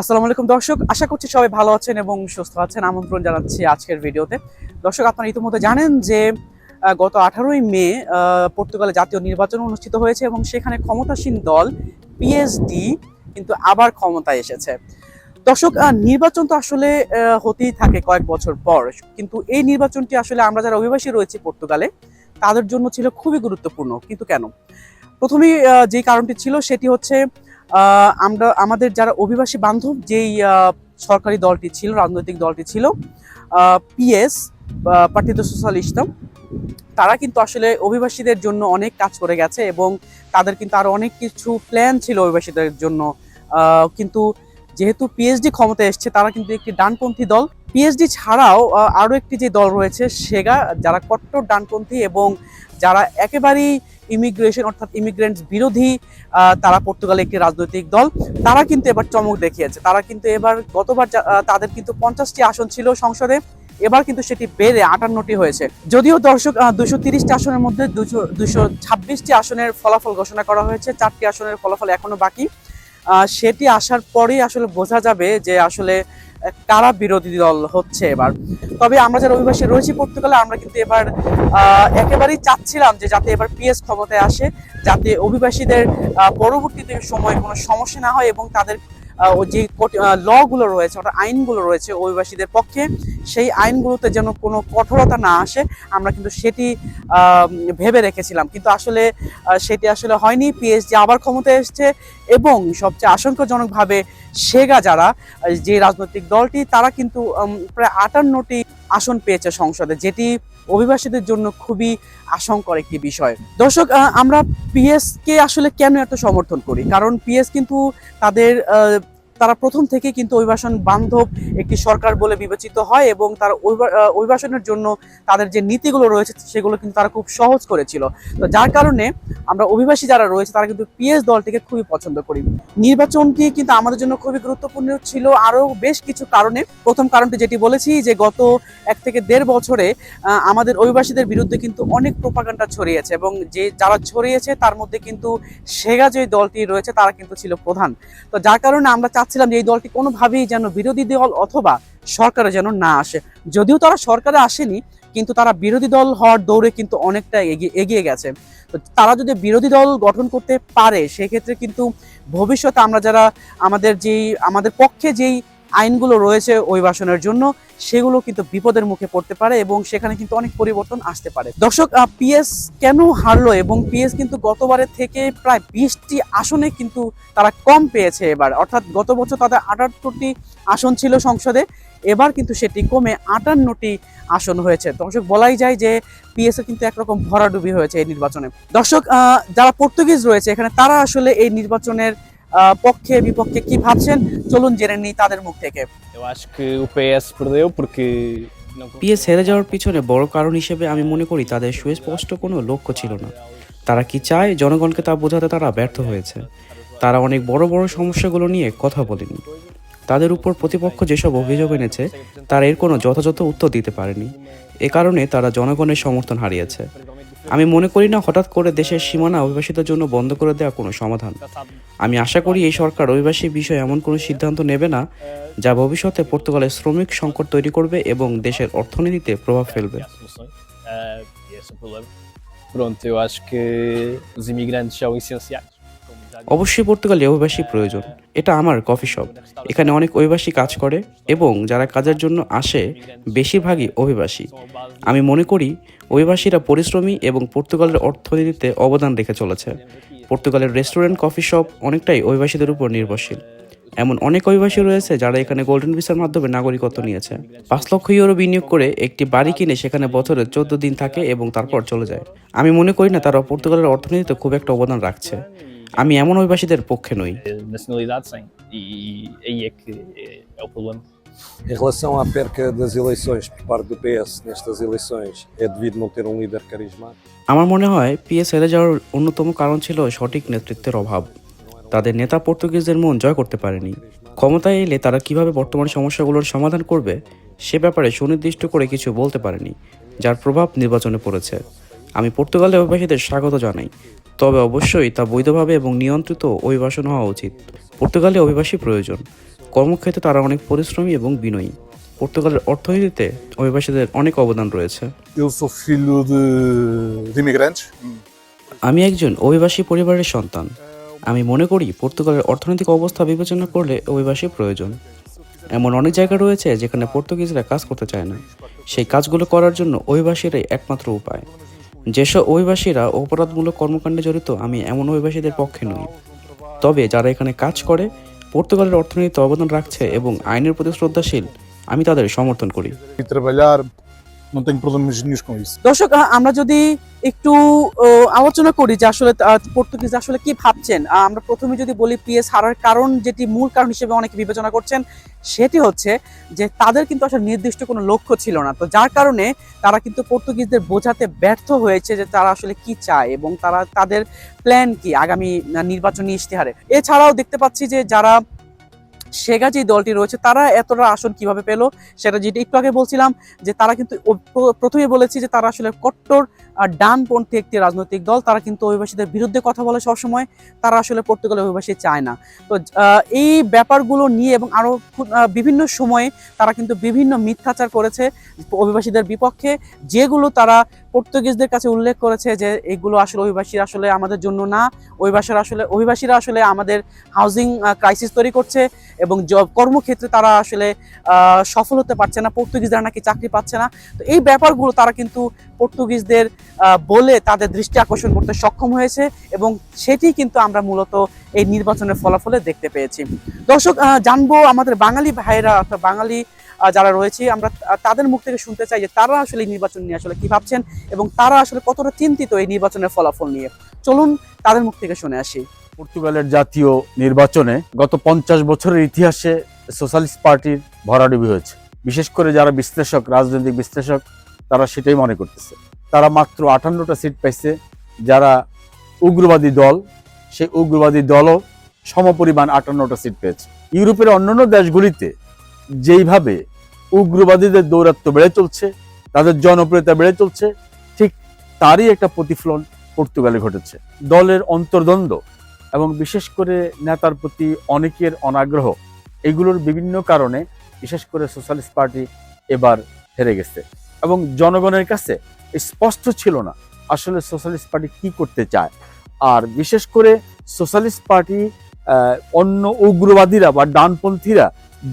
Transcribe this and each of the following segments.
আসসালামু আলাইকুম, দর্শক। আশা করছি সবাই ভালো আছেন এবং সুস্থ আছেন। আমন্ত্রণ জানাচ্ছি আজকের ভিডিওতে। দর্শক, আপনারা ইতিমধ্যে জানেন যে গত আঠারোই মে পর্তুগালে জাতীয় নির্বাচন অনুষ্ঠিত হয়েছে এবং সেখানে ক্ষমতাসীন দল পিএসডি কিন্তু আবার ক্ষমতায় এসেছে। দর্শক নির্বাচন তো আসলে হতেই থাকে কয়েক বছর পর। কিন্তু এই নির্বাচনটি আসলে আমরা যারা অভিবাসী রয়েছি পর্তুগালে, তাদের জন্য ছিল খুবই গুরুত্বপূর্ণ। কিন্তু কেন? প্রথমেই যে কারণটি ছিল সেটি হচ্ছে আমরা, আমাদের যারা অভিবাসী বান্ধব, যেই সরকারি দলটি ছিল, রাজনৈতিক দলটি ছিল পিএস পার্টিতো সোশ্যালিস্টম তারা কিন্তু আসলে অভিবাসীদের জন্য অনেক কাজ করে গেছে এবং তাদের কিন্তু আরও অনেক কিছু প্ল্যান ছিল অভিবাসীদের জন্য। কিন্তু যেহেতু পিএইচডি ক্ষমতায় এসছে, তারা কিন্তু একটি ডানপন্থী দল। পিএইচডি ছাড়াও আরও একটি যে দল রয়েছে, সেগা, যারা কট্টর ডানপন্থী এবং যারা একেবারেই ইমিগ্রেশন অর্থাৎ ইমিগ্রেন্ট বিরোধী তারা পর্তুগালে একটি রাজনৈতিক দল। তারা কিন্তু এবার চমক দেখিয়েছে। তারা কিন্তু এবার গতবার তাদের কিন্তু পঞ্চাশটি আসন ছিল সংসদে। এবার কিন্তু সেটি বেড়ে আটান্নটি হয়েছে। যদিও দর্শক দুশো তিরিশটি আসনের মধ্যে দুশো দুশো ছাব্বিশটি আসনের ফলাফল ঘোষণা করা হয়েছে। চারটি আসনের ফলাফল এখনও বাকি। সেটি আসার পরেই আসলে বোঝা যাবে যে আসলে কারা বিরোধী দল হচ্ছে এবার? তবে আমরা যারা অভিবাসী রয়েছি পর্তুগালে, আমরা কিন্তু এবার একেবারেই চাচ্ছিলাম যে যাতে এবার পিএস ক্ষমতায় আসে, যাতে অভিবাসীদের পরবর্তীতে সময়ে কোনো সমস্যা না হয় এবং তাদের যে ল গুলো রয়েছে, অর্থাৎ আইনগুলো রয়েছে অভিবাসীদের পক্ষে, সেই আইনগুলোতে যেন কোনো কঠোরতা না আসে, আমরা কিন্তু সেটি ভেবে রেখেছিলাম। কিন্তু আসলে সেটি আসলে হয়নি। পিএসজি আবার ক্ষমতায় এসছে এবং সবচেয়ে আশঙ্কাজনকভাবে সেগা যারা যে রাজনৈতিক দলটি, তারা কিন্তু প্রায় আটান্নটি আসন পেয়েছে সংসদে, যেটি অভিবাসীদের জন্য খুবই আশঙ্কর একটি বিষয়। দর্শক আমরা পিএসকে আসলে কেন এত সমর্থন করি? কারণ পিএস কিন্তু তাদের তারা প্রথম থেকে কিন্তু অভিবাসন বান্ধব একটি সরকার বলে বিবেচিত হয় এবং তার অভিবা- অভিবাসনের জন্য তাদের যে নীতিগুলো রয়েছে সেগুলো কিন্তু তারা খুব সহজ করেছিল। তো যার কারণে আমরা অভিবাসী যারা রয়েছে তারা কিন্তু পিএস দলটিকে খুবই পছন্দ করি। নির্বাচনটি কিন্তু আমাদের জন্য খুবই গুরুত্বপূর্ণ ছিল। আরও বেশ কিছু কারণে প্রথম কারণটি যেটি বলেছি যে গত এক থেকে দেড় বছরে আমাদের অভিবাসীদের বিরুদ্ধে কিন্তু অনেক প্রোপাগান্ডা ছড়িয়েছে এবং যে যারা ছড়িয়েছে তার মধ্যে কিন্তু সেগা যে দলটি রয়েছে তারা কিন্তু ছিল প্রধান। তো যার কারণে আমরা চাচ্ছিলাম যে এই দলটি কোনোভাবেই যেন বিরোধী দল অথবা সরকারে যেন না আসে। যদিও তারা সরকারে আসেনি, কিন্তু তারা বিরোধী দল হওয়ার দৌড়ে কিন্তু অনেকটা এগিয়ে গেছে। তারা যদি বিরোধী দল গঠন করতে পারে, সেক্ষেত্রে কিন্তু ভবিষ্যতে আমরা যারা আমাদের যেই, আমাদের পক্ষে যেই আইনগুলো রয়েছে অভিবাসনের জন্য, সেগুলো কিন্তু বিপদের মুখে পড়তে পারে এবং সেখানে কিন্তু অনেক পরিবর্তন আসতে পারে। দর্শক পিএস কেন হারলো এবং পিএস কিন্তু গতবারের থেকে প্রায় বিশটি আসনে কিন্তু তারা কম পেয়েছে এবার। অর্থাৎ গত বছর তাদের আটাত্তরটি আসন ছিল সংসদে, এবার কিন্তু সেটি কমে আটান্নটি আসন হয়েছে। দর্শক, বলাই যায় যে পিএস এর কিন্তু একরকম ভরাডুবি হয়েছে এই নির্বাচনে। দর্শক যারা পর্তুগিজ রয়েছে এখানে, তারা আসলে এই নির্বাচনের পক্ষে বিপক্ষে কি ভাবছেন? চলুন জেনে নিই তাদের মুখ থেকে। পিএস হেরে যাওয়ার পিছনে বড় কারণ হিসেবে আমি মনে করি তাদের সুস্পষ্ট কোনো লক্ষ্য ছিল না। তারা কি চায়? জনগণকে তা বোঝাতে তারা ব্যর্থ হয়েছে। তারা অনেক বড় বড় সমস্যাগুলো নিয়ে কথা বলেনি। তাদের উপর প্রতিপক্ষ যেসব অভিযোগ এনেছে তারা এর কোনো যথাযথ উত্তর দিতে পারেনি। এ কারণে তারা জনগণের সমর্থন হারিয়েছে। আমি মনে করি না হঠাৎ করে দেশের সীমানা অভিবাসীদের জন্য বন্ধ করে দেওয়া কোনো সমাধান আমি আশা করি এই সরকার অভিবাসী বিষয়ে এমন কোনো সিদ্ধান্ত নেবে না যা ভবিষ্যতে পর্তুগালে শ্রমিক সংকট তৈরি করবে এবং দেশের অর্থনীতিতে প্রভাব ফেলবে. Pronto, eu acho que os imigrantes são essenciais. অবশ্যই পর্তুগালে অভিবাসী প্রয়োজন। এটা আমার কফি শপ। এখানে অনেক অভিবাসী কাজ করে এবং যারা কাজের জন্য আসে, বেশিরভাগই অভিবাসী। আমি মনে করি অভিবাসীরা পরিশ্রমী এবং পর্তুগালের অর্থনীতিতে অবদান রেখে চলেছে। পর্তুগালের রেস্টুরেন্ট, কফি শপ অনেকটাই অভিবাসীদের উপর নির্ভরশীল। এমন অনেক অভিবাসী রয়েছে যারা এখানে গোল্ডেন ভিসার মাধ্যমে নাগরিকত্ব নিয়েছে। পাঁচ লক্ষ ইউরো বিনিয়োগ করে একটি বাড়ি কিনে সেখানে বছরে চোদ্দ দিন থাকে এবং তারপর চলে যায়। আমি মনে করি না তারা পর্তুগালের অর্থনীতিতে খুব একটা অবদান রাখছে। আমি এমন অভিবাসীদের পক্ষে নই nacionalidade sem. E, aí é que é, é o problema. Em relação à perca das eleições por parte do PS nestas eleições, é devido não ter um líder carismático? আমার মনে হয় পিএস হেরে যাওয়ার অন্যতম কারণ ছিল সঠিক নেতৃত্বের অভাব তাদের নেতা পর্তুগিজদের মন জয় করতে পারেনি ক্ষমতায় এলে তারা কীভাবে বর্তমান সমস্যাগুলোর সমাধান করবে সে ব্যাপারে সুনির্দিষ্ট করে কিছু বলতে পারেনি যার প্রভাব নির্বাচনে পড়েছে আমি পর্তুগালের অভিবাসীদের স্বাগত জানাই তবে অবশ্যই তা বৈধভাবে এবং নিয়ন্ত্রিত অভিবাসন হওয়া উচিত। পর্তুগালে অভিবাসী প্রয়োজন। কর্মক্ষেত্রে তারা অনেক পরিশ্রমী এবং বিনয়ী। পর্তুগালের অর্থনীতিতে অভিবাসীদের অনেক অবদান রয়েছে। Imigrantes. আমি একজন অভিবাসী পরিবারের সন্তান। আমি মনে করি পর্তুগালের অর্থনৈতিক অবস্থা বিবেচনা করলে অভিবাসী প্রয়োজন। এমন অনেক জায়গা রয়েছে যেখানে পর্তুগিজরা কাজ করতে চায় না। সেই কাজগুলো করার জন্য অভিবাসীরাই একমাত্র উপায়। যেসব অভিবাসীরা অপরাধমূলক কর্মকাণ্ডে জড়িত, আমি এমন অভিবাসীদের পক্ষে নই। তবে যারা এখানে কাজ করে, পর্তুগালের অর্থনীতিতে অবদান রাখছে এবং আইনের প্রতি শ্রদ্ধাশীল, আমি তাদের সমর্থন করি। Não tenho problemas nenhums com isso. দর্শক আমরা যদি একটু আলোচনা করি যে আসলে পর্তুগিজ আসলে কি ভাবছেন আমরা প্রথমে যদি বলি পিএস হারার কারণ, যেটি মূল কারণ হিসেবে অনেকে বিবেচনা করছেন, সেটি হচ্ছে যে তাদের কিন্তু আসলে নির্দিষ্ট কোনো লক্ষ্য ছিল না তো যার কারণে তারা কিন্তু পর্তুগিজদের বোঝাতে ব্যর্থ হয়েছে যে তারা আসলে কি চায় এবং তারা, তাদের প্ল্যান কি আগামী নির্বাচনী ইশতেহারে এছাড়াও দেখতে পাচ্ছি যে যারা সেগা যে দলটি রয়েছে, তারা এতটা আসন কীভাবে পেল সেটা যেটা একটু আগে বলছিলাম, যে তারা কিন্তু প্রথমে বলেছি যে তারা আসলে কট্টর ডানপন্থী একটি রাজনৈতিক দল। তারা কিন্তু অভিবাসীদের বিরুদ্ধে কথা বলে সবসময়, তারা আসলে পর্তুগালের অভিবাসী চায় না। তো এই ব্যাপারগুলো নিয়ে এবং আরও বিভিন্ন সময়ে তারা কিন্তু বিভিন্ন মিথ্যাচার করেছে অভিবাসীদের বিপক্ষে। যেগুলো তারা পর্তুগিজদের কাছে উল্লেখ করেছে যে এগুলো আসলে অভিবাসী আসলে আমাদের জন্য না, অভিবাসীরা আসলে অভিবাসীরা আসলে আমাদের হাউজিং ক্রাইসিস তৈরি করছে। এবং জব কর্মক্ষেত্রে তারা আসলে সফল হতে পারছে না, পর্তুগিজরা নাকি চাকরি পাচ্ছে না। তো এই ব্যাপারগুলো তারা কিন্তু পর্তুগিজদের বলে তাদের দৃষ্টি আকর্ষণ করতে সক্ষম হয়েছে এবং সেটি কিন্তু আমরা মূলত এই নির্বাচনের ফলাফলে দেখতে পেয়েছি। দর্শক জানব আমাদের বাঙালি ভাইরা অর্থাৎ বাঙালি যারা রয়েছে, আমরা তাদের মুখ থেকে শুনতে চাই যে তারা আসলে নির্বাচন নিয়ে আসলে কি ভাবছেন এবং তারা আসলে কতটা চিন্তিত এই নির্বাচনের ফলাফল নিয়ে। চলুন তাদের মুখ থেকে শুনে আসি। পর্তুগালের জাতীয় নির্বাচনে গত পঞ্চাশ বছরের ইতিহাসে সোশ্যালিস্ট পার্টির ভরাডুবি হয়েছে। বিশেষ করে যারা বিশ্লেষক, রাজনৈতিক বিশ্লেষক, তারা সেটাই মনে করতেছে। তারা মাত্র আটান্নটা সিট পাইছে। যারা উগ্রবাদী দল, সেই উগ্রবাদী দলও সমপরিমাণ আটান্নটা সিট পেয়েছে। ইউরোপের অন্যান্য দেশগুলিতে যেইভাবে উগ্রবাদীদের দৌরাত্ম্য বেড়ে চলছে, তাদের জনপ্রিয়তা বেড়ে চলছে, ঠিক তারই একটা প্রতিফলন পর্তুগালে ঘটেছে। দলের অন্তর্দ্বন্দ্ব এবং বিশেষ করে নেতার প্রতি অনেকের অনাগ্রহ, এগুলোর বিভিন্ন কারণে বিশেষ করে সোশ্যালিস্ট পার্টি এবার হেরে গেছে। এবং জনগণের কাছে স্পষ্ট ছিল না আসলে সোশ্যালিস্ট পার্টি কি করতে চায়। আর বিশেষ করে সোশ্যালিস্ট পার্টি অন্য উগ্রবাদীরা বা ডানপন্থীরা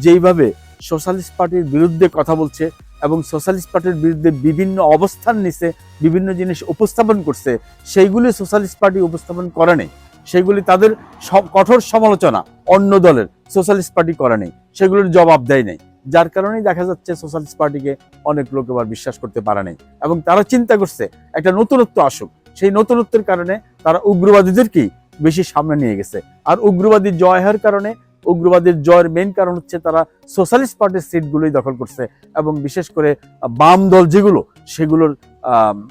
যেইভাবে সোশ্যালিস্ট পার্টির বিরুদ্ধে কথা বলছে এবং সোশ্যালিস্ট পার্টির বিরুদ্ধে বিভিন্ন অবস্থান নিছে, বিভিন্ন জিনিস উপস্থাপন করছে, সেইগুলি সোশ্যালিস্ট পার্টি উপস্থাপন করে নেই। সেগুলি তাদের সব- কঠোর সমালোচনা অন্য দলের সোশ্যালিস্ট পার্টি করে নেই, সেগুলির জবাব দেয় নেই। যার কারণেই দেখা যাচ্ছে সোশ্যালিস্ট পার্টিকে অনেক লোক এবার বিশ্বাস করতে পারে নাই। এবং তারা চিন্তা করছে, একটা নতুনত্ব আসুক। সেই নতুনত্বের কারণে তারা উগ্রবাদীদেরকেই বেশি সামনে নিয়ে গেছে। আর উগ্রবাদী জয় হওয়ার কারণে, উগ্রবাদীর জয়ের মেন কারণ হচ্ছে তারা সোশ্যালিস্ট পার্টির সিটগুলোই দখল করছে এবং বিশেষ করে বাম দল যেগুলো, সেগুলোর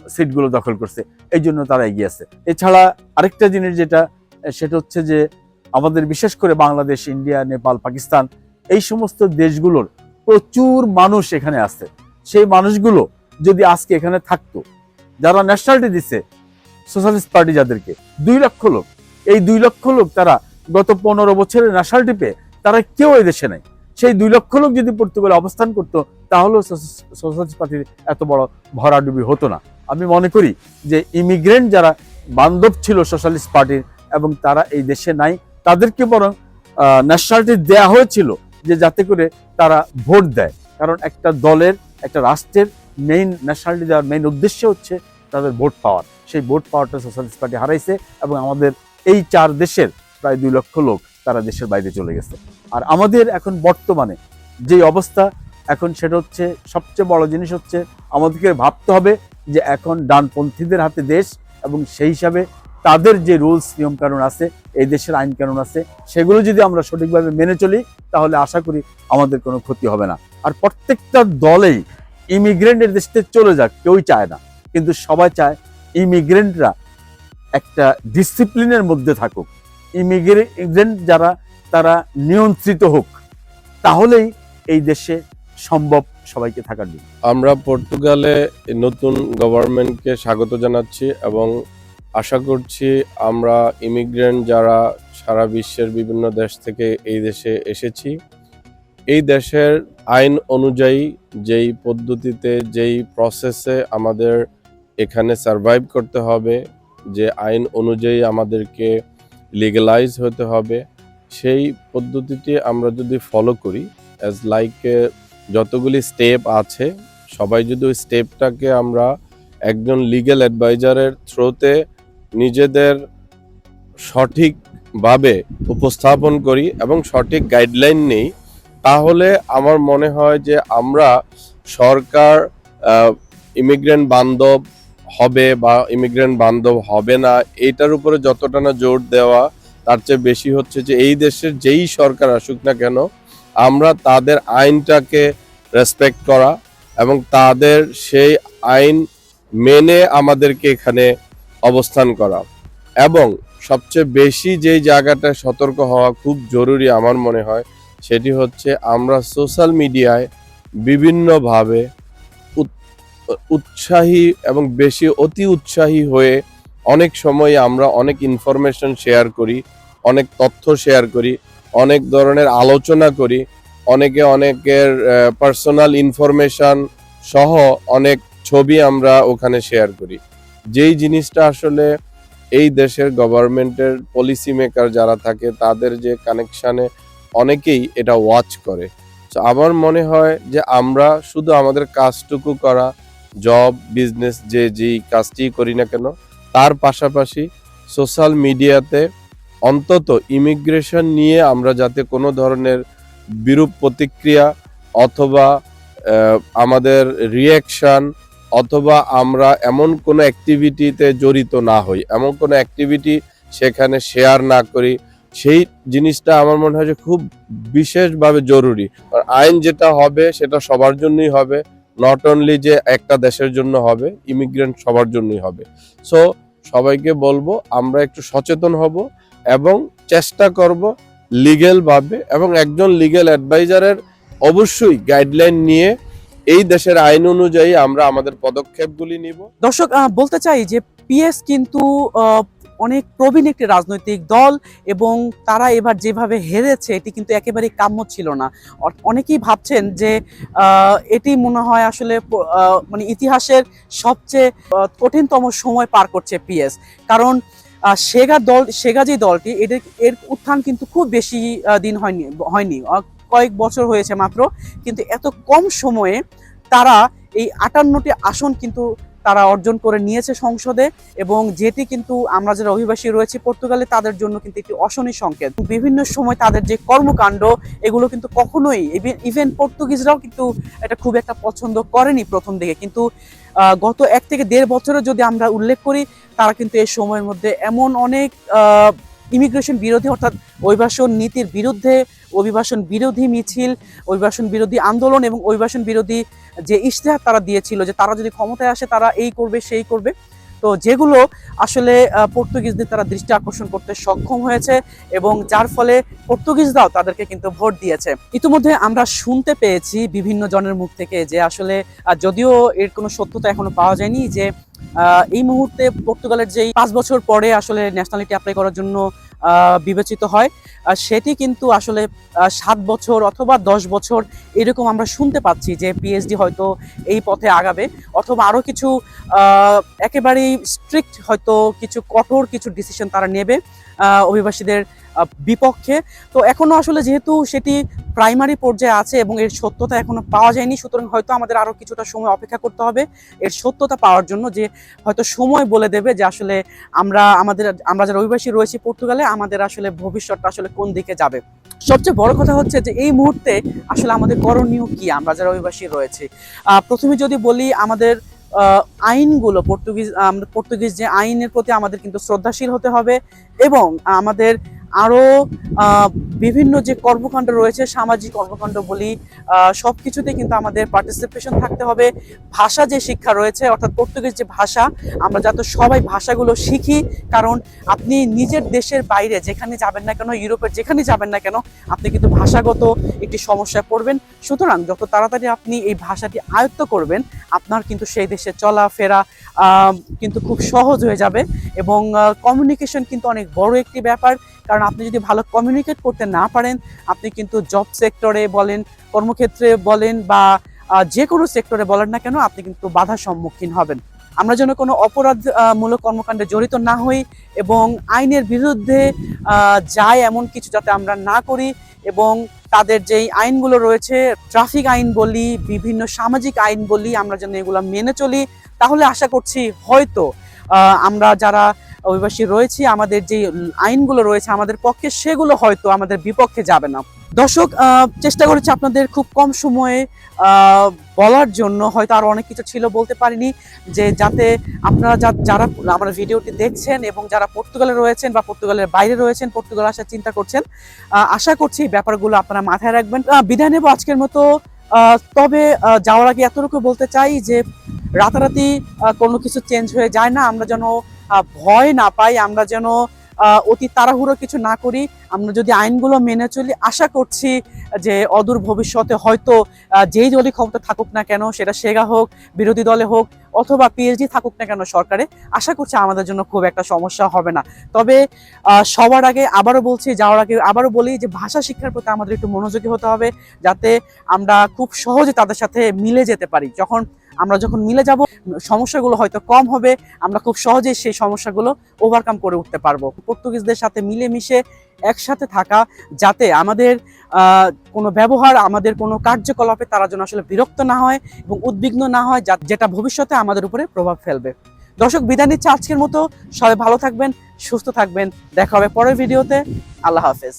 সিটগুলো দখল করছে। এই জন্য তারা এগিয়ে আছে। এছাড়া আরেকটা জিনিস যেটা সেটা হচ্ছে যে আমাদের বিশেষ করে বাংলাদেশ, ইন্ডিয়া, নেপাল, পাকিস্তান, এই সমস্ত দেশগুলোর প্রচুর মানুষ এখানে আছে সেই মানুষগুলো যদি আজকে এখানে থাকতো, যারা ন্যাশনালিটি দিচ্ছে সোশ্যালিস্ট পার্টি যাদেরকে, দুই লক্ষ লোক, এই দুই লক্ষ লোক তারা গত পনেরো বছরের ন্যাশনালিটি পেয়ে, তারা কেউ এই দেশে নেই। সেই দুই লক্ষ লোক যদি পর্তুগালে অবস্থান করতো, তাহলেও সোশ্যালিস্ট পার্টির এত বড় ভরাডুবি হতো না। আমি মনে করি যে ইমিগ্রেন্ট যারা বান্ধব ছিল সোশ্যালিস্ট পার্টির এবং তারা এই দেশে নাই। তাদেরকে বরং ন্যাশনালিটি দেয়া হয়েছিল যে যাতে করে তারা ভোট দেয়। কারণ একটা দলের, একটা রাষ্ট্রের মেইন ন্যাশনালিটি দেওয়ার মেইন উদ্দেশ্য হচ্ছে তাদের ভোট পাওয়ার। সেই ভোট পাওয়ারটা সোশ্যালিস্ট পার্টি হারাইছে এবং আমাদের এই চার দেশের প্রায় দুই লক্ষ লোক তারা দেশের বাইরে চলে গেছে। আর আমাদের এখন বর্তমানে যে অবস্থা, এখন সেটা হচ্ছে, সবচেয়ে বড় জিনিস হচ্ছে, আমাদেরকে ভাবতে হবে যে এখন ডানপন্থীদের হাতে দেশ এবং সেই হিসাবে তাদের যে রুলস, নিয়ম কানুন আছে, এই দেশের আইন কানুন আছে, সেগুলো যদি আমরা সঠিকভাবে মেনে চলি, তাহলে আশা করি আমাদের কোনো ক্ষতি হবে না। আর প্রত্যেকটা দলেই ইমিগ্রেন্টের দেশ চলে যাক, কেউই চায় না। কিন্তু সবাই চায় ইমিগ্রেন্টরা একটা ডিসিপ্লিনের মধ্যে থাকুক। ইমিগ্রেন্ট যারা, তারা নিয়ন্ত্রিত হোক। তাহলেই এই দেশে সম্ভব সবাইকে থাকার জন্য। আমরা পর্তুগালে নতুন গভর্নমেন্টকে স্বাগত জানাচ্ছি এবং আশা করছি আমরা ইমিগ্রেন্ট যারা সারা বিশ্বের বিভিন্ন দেশ থেকে এই দেশে এসেছি, এই দেশের আইন অনুযায়ী যেই পদ্ধতিতে, যেই প্রসেসে আমাদের এখানে সারভাইভ করতে হবে, যে আইন অনুযায়ী আমাদেরকে লিগালাইজ হতে হবে, সেই পদ্ধতিটি আমরা যদি ফলো করি অ্যাজ লাইক যতগুলি স্টেপ আছে, সবাই যদি ওই স্টেপটাকে আমরা একজন লিগ্যাল অ্যাডভাইজারের থ্রোতে নিজেদের সঠিকভাবে উপস্থাপন করি এবং সঠিক গাইডলাইন নেই, তাহলে আমার মনে হয় যে আমরা সরকার ইমিগ্রেন্ট বান্ধব হবে বা ইমিগ্রেন্ট বান্ধব হবে না এটার উপরে যতটা না জোর দেওয়া, তার চেয়ে বেশি হচ্ছে যে এই দেশের যেই সরকার আসুক না কেন, আমরা তাদের আইনটাকে রেসপেক্ট করা এবং তাদের সেই আইন মেনে আমাদেরকে এখানে অবস্থান করা। এবং সবচেয়ে বেশি যেই জায়গাটায় সতর্ক হওয়া খুব জরুরি আমার মনে হয়, সেটি হচ্ছে আমরা সোশ্যাল মিডিয়ায় বিভিন্নভাবে উৎ- উৎসাহী এবং বেশি অতি উৎসাহী হয়ে অনেক সময় আমরা অনেক ইনফরমেশন শেয়ার করি, অনেক তথ্য শেয়ার করি, অনেক ধরনের আলোচনা করি, অনেকে অনেকের পার্সোনাল ইনফরমেশন সহ অনেক ছবি আমরা ওখানে শেয়ার করি। যেই জিনিসটা আসলে এই দেশের গভর্নমেন্টের পলিসি মেকার যারা থাকে, তাদের যে কানেকশানে অনেকেই এটা ওয়াচ করে। তো আমার মনে হয় যে আমরা শুধু আমাদের কাজটুকু করা জব বিজনেস যে যেই কাজটি করি না কেন, তার পাশাপাশি সোশ্যাল মিডিয়াতে অন্তত ইমিগ্রেশন নিয়ে আমরা যাতে কোনো ধরনের বিরূপ প্রতিক্রিয়া অথবা আমাদের রিয়াকশন অথবা আমরা এমন কোনো অ্যাক্টিভিটিতে জড়িত না হই, এমন কোনো অ্যাক্টিভিটি সেখানে শেয়ার না করি, সেই জিনিসটা আমার মনে হয় যে খুব বিশেষভাবে জরুরি। আইন যেটা হবে সেটা সবার জন্যই হবে নট অনলি যে একটা দেশের জন্য হবে ইমিগ্রেন্ট সবার জন্যই হবে। সো সবাইকে বলব, আমরা একটু সচেতন হব এবং চেষ্টা করব লিগেল ভাবে এবং একজন লিগেল অ্যাডভাইজারের অবশ্যই গাইডলাইন নিয়ে এই দেশের আইন অনুযায়ী আমরা আমাদের পদক্ষেপগুলি নিব। দর্শক বলতে চাই যে পিএস কিন্তু অনেক প্রবীণ একটি রাজনৈতিক দল এবং তারা এবার যেভাবে হেরেছে, এটি কিন্তু একেবারেই কাম্য ছিল না। অনেকেই ভাবছেন যে এটি মনে হয় আসলে মানে ইতিহাসের সবচেয়ে কঠিনতম সময় পার করছে পিএস। কারণ সেগা দল, সেগা যে দলটি, এদের, এর উত্থান কিন্তু খুব বেশি দিন হয়নি হয়নি। কয়েক বছর হয়েছে মাত্র, কিন্তু এত কম সময়ে তারা এই আটান্নটি আসন কিন্তু তারা অর্জন করে নিয়েছে সংসদে এবং যেটি কিন্তু আমরা যারা অভিবাসী রয়েছে পর্তুগালে তাদের জন্য কিন্তু একটি অশনি সংকেত। বিভিন্ন সময় তাদের যে কর্মকাণ্ড, এগুলো কিন্তু কখনোই ইভেন পর্তুগিজরাও কিন্তু এটা খুব একটা পছন্দ করেনি প্রথম দিকে। কিন্তু গত এক থেকে দেড় বছরে যদি আমরা উল্লেখ করি, তারা কিন্তু এই সময়ের মধ্যে এমন অনেক ইমিগ্রেশন বিরোধী, অর্থাৎ অভিবাসন নীতির বিরুদ্ধে অভিবাসন বিরোধী মিছিল, অভিবাসন বিরোধী আন্দোলন এবং অভিবাসন বিরোধী যে ইশতেহার তারা দিয়েছিল যে তারা যদি ক্ষমতায় আসে তারা এই করবে, সেই করবে। তো যেগুলো আসলে পর্তুগিজদের তারা দৃষ্টি আকর্ষণ করতে সক্ষম হয়েছে এবং যার ফলে পর্তুগিজরাও তাদেরকে কিন্তু ভোট দিয়েছে। ইতিমধ্যে আমরা শুনতে পেয়েছি বিভিন্ন জনের মুখ থেকে যে আসলে যদিও এর কোনো সত্যতা এখনও পাওয়া যায়নি যে এই মুহূর্তে পর্তুগালের যেই পাঁচ বছর পরে আসলে ন্যাশনালিটি অ্যাপ্লাই করার জন্য বিবেচিত হয়। সেটি কিন্তু আসলে সাত বছর অথবা দশ বছর এরকম আমরা শুনতে পাচ্ছি যে পিএইচডি হয়তো এই পথে আগাবে, অথবা আরও কিছু একেবারেই স্ট্রিক্ট হয়তো কিছু কঠোর কিছু ডিসিশন তারা নেবে অভিবাসীদের বিপক্ষে। তো এখনও আসলে যেহেতু সেটি প্রাইমারি পর্যায়ে আছে এবং এর সত্যতা এখনও পাওয়া যায়নি, সুতরাং হয়তো আমাদের আরও কিছুটা সময় অপেক্ষা করতে হবে এর সত্যতা পাওয়ার জন্য যে হয়তো সময় বলে দেবে যে আসলে আমরা আমাদের, আমরা যারা অভিবাসী রয়েছি পর্তুগালে, আমাদের আসলে ভবিষ্যৎটা আসলে কোন দিকে যাবে। সবচেয়ে বড় কথা হচ্ছে যে এই মুহূর্তে আসলে আমাদের করণীয় কি, আমরা যারা অভিবাসী রয়েছে। প্রথমে যদি বলি আমাদের আইনগুলো, পর্তুগিজ পর্তুগিজ যে আইনের প্রতি আমাদের কিন্তু শ্রদ্ধাশীল হতে হবে এবং আমাদের আরও বিভিন্ন যে কর্মকাণ্ড রয়েছে, সামাজিক কর্মকাণ্ড বলি সব কিছুতে কিন্তু আমাদের পার্টিসিপেশন থাকতে হবে। ভাষা যে শিক্ষা রয়েছে, অর্থাৎ পর্তুগিজ যে ভাষা, আমরা যাতে সবাই ভাষাগুলো শিখি, কারণ আপনি নিজের দেশের বাইরে যেখানে যাবেন না কেন, ইউরোপের যেখানে যাবেন না কেন, আপনি কিন্তু ভাষাগত একটি সমস্যায় পড়বেন। সুতরাং যত তাড়াতাড়ি আপনি এই ভাষাটি আয়ত্ত করবেন আপনার কিন্তু সেই দেশে চলাফেরা কিন্তু খুব সহজ হয়ে যাবে এবং কমিউনিকেশন কিন্তু অনেক বড় একটি ব্যাপার। কারণ আপনি যদি ভালো কমিউনিকেট করতে না পারেন, আপনি কিন্তু জব সেক্টরে বলেন, কর্মক্ষেত্রে বলেন বা যে কোনো সেক্টরে বলেন না কেন, আপনি কিন্তু বাধার সম্মুখীন হবেন। আমরা যেন কোনো অপরাধমূলক কর্মকাণ্ডে জড়িত না হই এবং আইনের বিরুদ্ধে যায় এমন কিছু যাতে আমরা না করি এবং তাদের যেই আইনগুলো রয়েছে, ট্রাফিক আইন বলি, বিভিন্ন সামাজিক আইন বলি আমরা যেন এগুলো মেনে চলি, তাহলে আশা করছি হয়তো আমরা যারা অভিবাসী রয়েছি, আমাদের যে আইনগুলো রয়েছে আমাদের পক্ষে, সেগুলো হয়তো আমাদের বিপক্ষে যাবে না। দর্শক চেষ্টা করেছি আপনাদের খুব কম সময়ে বলার জন্য, হয়তো আরও অনেক কিছু ছিল বলতে পারিনি, যে যাতে আপনারা যারা আমার ভিডিওটি দেখছেন এবং যারা পর্তুগালে রয়েছেন বা পর্তুগালের বাইরে রয়েছেন, পর্তুগাল আসার চিন্তা করছেন আশা করছি এই ব্যাপারগুলো আপনারা মাথায় রাখবেন। বিদায় নেব আজকের মতো। তবে যাওয়ার আগে এতটুকু বলতে চাই যে রাতারাতি কোনো কিছু চেঞ্জ হয়ে যায় না, আমরা যেন ভয় না পাই, আমরা যেন অতি তাড়াহুড়ো কিছু না করি, আমরা যদি আইনগুলো মেনে চলি, আশা করছি যে অদূর ভবিষ্যতে হয়তো যেই দলই ক্ষমতা থাকুক না কেন, সেটা সেগা হোক, বিরোধী দলে হোক, অথবা পিএইচডি থাকুক না কেন সরকারে, আশা করছি আমাদের জন্য খুব একটা সমস্যা হবে না। তবে সবার আগে আবারও বলছি, যাওয়ার আগে আবারও বলি যে ভাষা শিক্ষার প্রতি আমাদের একটু মনোযোগী হতে হবে, যাতে আমরা খুব সহজে তাদের সাথে মিলে যেতে পারি। যখন আমরা যখন মিলে যাব, সমস্যাগুলো হয়তো কম হবে, আমরা খুব সহজেই সেই সমস্যাগুলো ওভারকাম করে উঠতে পারব। পর্তুগিজদের সাথে মিলেমিশে একসাথে থাকা, যাতে আমাদের কোনো ব্যবহার, আমাদের কোনো কার্যকলাপে তারা যেন আসলে বিরক্ত না হয় এবং উদ্বিগ্ন না হয় যেটা ভবিষ্যতে আমাদের উপরে প্রভাব ফেলবে। দর্শক, বিদায় নিচ্ছে আজকের মতো। সবাই ভালো থাকবেন, সুস্থ থাকবেন। দেখা হবে পরের ভিডিওতে। আল্লাহ হাফেজ।